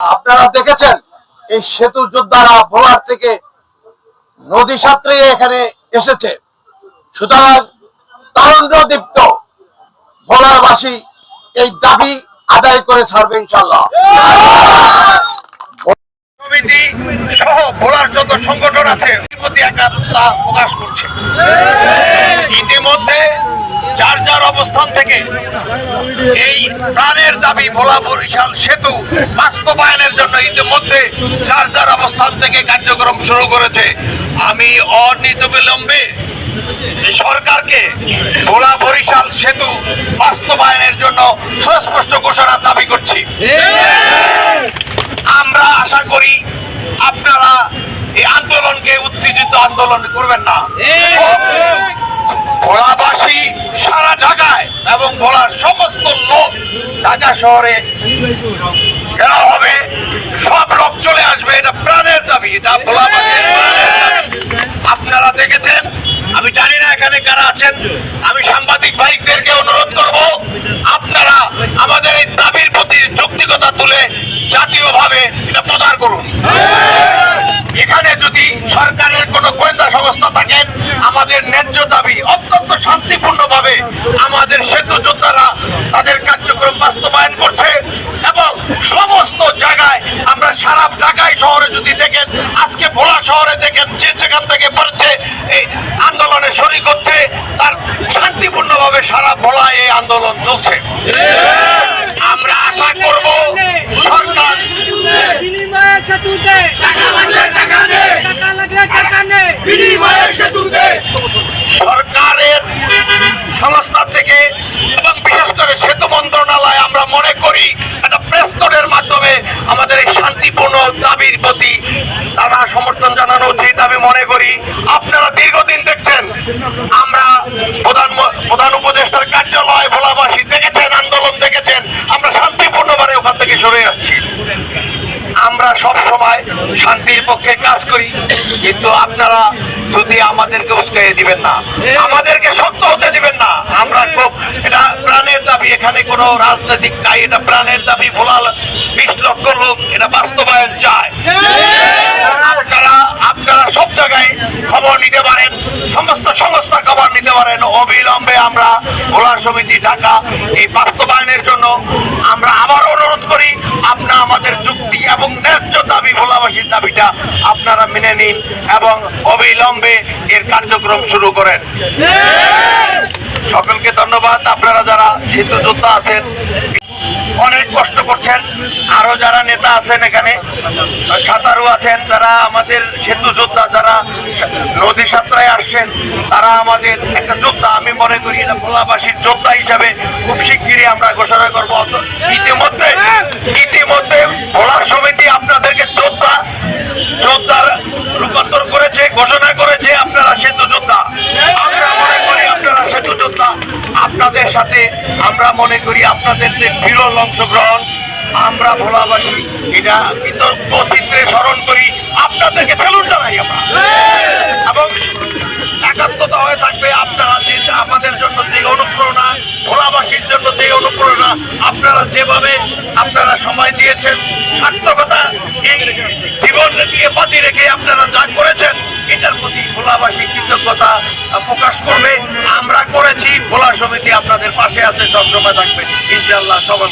আপনারা দেখেছেন, এই সেতু যোদ্ধারা ভোলার থেকে নদী সাঁতরে এখানে এসেছে। সুতরাং তারুণ্যদীপ্ত ভোলারবাসী এই দাবি আদায় করে ছাড়বে ইনশাল্লাহ সহ ভোলার যত সংগঠন আছে প্রকাশ করছে। অবস্থান থেকে এই প্রাণের দাবি ভোলা বরিশাল সেতু বাস্তবায়নের জন্য ইতিমধ্যে যার যার অবস্থান থেকে কার্যক্রম শুরু করেছে। আমি অনিত বিলম্বে সরকারকে ভোলা বরিশাল সেতু বাস্তবায়নের জন্য সুস্পষ্ট ঘোষণা দাবি করছি। আমরা আশা করি আপনারা এই আন্দোলনকে উত্তেজিত আন্দোলন করবেন না ভোলাবাসী সারা ঢাকায় এবং ভোলার সমস্ত লোক ঢাকা শহরে ঘেরা হবে। সব লোক চলে আসবে, এটা প্রাণের দাবি, এটা ভোলাবাসীর আপনারা দেখেছেন, আমি জানি না এখানে কারা আছেন, আমি সাংবাদিক ভাইদেরকে অনুরোধ করব, আপনারা আমাদের এই দাবির প্রতি যৌক্তিকতা তুলে জাতীয়ভাবে এটা প্রচার করুন। এখানে যদি সরকারের কোনো গোয়েন্দা সংস্থা থাকেন, আমাদের ন্যায্য দাবি অত্যন্ত শান্তিপূর্ণভাবে আমাদের সেতু যোদ্ধারা কার্যক্রম বাস্তবায়ন করছে এবং সমস্ত জায়গায় আমরা সারা ঢাকায় শহরে যদি দেখেন, আজকে ভোলা শহরে দেখেন, যে যেখান থেকে পারছে এই আন্দোলনে শরিক হচ্ছে, তার শান্তিপূর্ণভাবে সারা ভোলা এই আন্দোলন চলছে। আমরা আশা করব সরকার বিনিময়ে সেতুতে টাকা লাগলে টাকা দে। টাকা লাগলে টাকা নেই বিনিময়ে সেতুতে সরকারের সংস্থা থেকে এবং বিশেষ করে সেতু মন্ত্রণালয় আমরা মনে করি একটা প্রেস নোটের মাধ্যমে আমাদের এই শান্তিপূর্ণ দাবির প্রতি তারা সমর্থন জানানো উচিত আমি মনে করি আপনারা দীর্ঘদিন দেখছেন আমরা প্রধান প্রধান উপদেষ্টার কার্যালয় ভোলাবাসী দেখেছেন, আন্দোলন দেখেছেন। আমরা শান্তিপূর্ণভাবে ওখান থেকে সরে যাচ্ছি আমরা সব সময় শান্তির পক্ষে কাজ করি, কিন্তু আপনারা যদি আমাদেরকে উস্কাইয়ে দিবেন না, আমাদেরকে শক্ত হতে দিবেন না, আমরা খুব এটা প্রাণের দাবি, এখানে কোনো রাজনৈতিক নাই, এটা প্রাণের দাবি, ভোলাল বিশ লক্ষ লোক এটা বাস্তবায়ন চায়। আপনারা আপনারা সব জায়গায় খবর নিতে পারেন। সমস্ত সংস্থা খবর নিতে পারেন। অবিলম্বে আমরা ভোলা সমিতি ঢাকা এই বাস্তবায়নের জন্য আমরা আবার অনুরোধ করি আপনারা আমাদের যুক্তি এবং ন্যায্য দাবি ভোলাবাসীর দাবিটা আপনারা মেনে নিন এবং অবিলম্বে এর কার্যক্রম শুরু করেন। সকলকে ধন্যবাদ। আপনারা যারা সেতু যোদ্ধা আছেন অনেক কষ্ট করছেন। আরও যারা নেতা আছেন এখানে, সাঁতারু আছেন যারা আমাদের সেতু যোদ্ধা যারা নদী সাঁতরায় আসছেন, তারা আমাদের একটা যোদ্ধা। আমি মনে করি এটা ভোলাবাসীর যোদ্ধা হিসাবে খুব শিগগিরই আমরা ঘোষণা করব। ইতিমধ্যে ইতিমধ্যে ভোলার সমিতি আপনাদেরকে যোদ্ধা, যোদ্ধার রূপান্তর করেছে, ঘোষণা করেছে, আপনারা সেতু যোদ্ধা। আমরা মনে করি আপনারা সেতু যোদ্ধা। আপনাদের সাথে আমরা মনে করি আপনাদের যে বিরল অংশগ্রহণ, আমরা ভোলাবাসী, এটা কৃতজ্ঞ চিত্রে স্মরণ করি, আপনাদেরকে ফেলুন জানাই আমরা। এবং একাত্মতা হয়ে থাকবে আপনারা যে আমাদের জন্য যে অনুপ্রেরণা, ভোলাবাসীর জন্য যে অনুপ্রেরণা, আপনারা যেভাবে আপনারা সময় দিয়েছেন, সার্থকতা এই জীবন নিয়ে বাজি রেখে আপনারা যা করেছেন, এটার প্রতি ভোলাবাসী কৃতজ্ঞতা প্রকাশ করবে। আমরা করেছি ভোলা সমিতি আপনাদের পাশে আছে সবসময় থাকবে। ইনশাল্লাহ সবাই